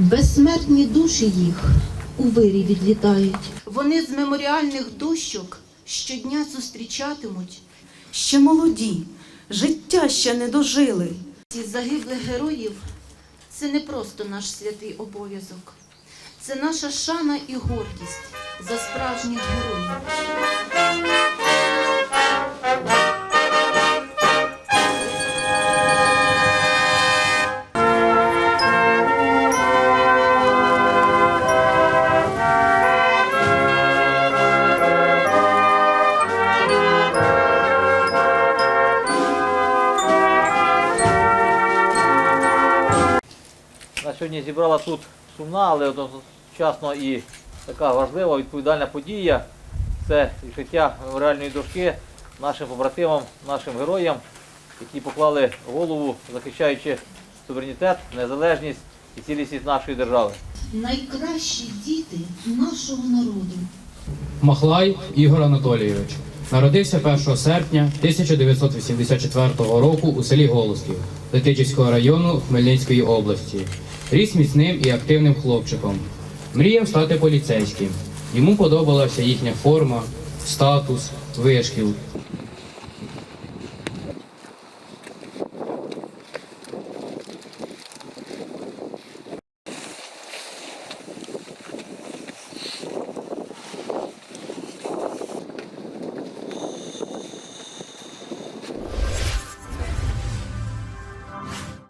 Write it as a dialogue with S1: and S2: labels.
S1: Безсмертні душі їх у вирі відлітають.
S2: Вони з меморіальних дощок щодня зустрічатимуть
S3: Ще молоді, життя ще не дожили.
S2: ці загиблих героїв. Це не просто наш святий обов'язок. Це наша шана і гордість за справжніх героїв.
S4: На сьогодні зібрала тут сумна, але одночасно і така важлива відповідальна подія. Це відкриття меморіальної дошки нашим побратимам, нашим героям, які поклали голову, захищаючи суверенітет, незалежність і цілісність нашої держави.
S1: Найкращі діти нашого народу.
S5: Махлай Ігор Анатолійович народився 1 серпня 1984 року у селі Голосків Летичівського району Хмельницької області. Ріс міцним і активним хлопчиком. Мріяв стати поліцейським. Йому подобалася їхня форма, статус, вишкіл.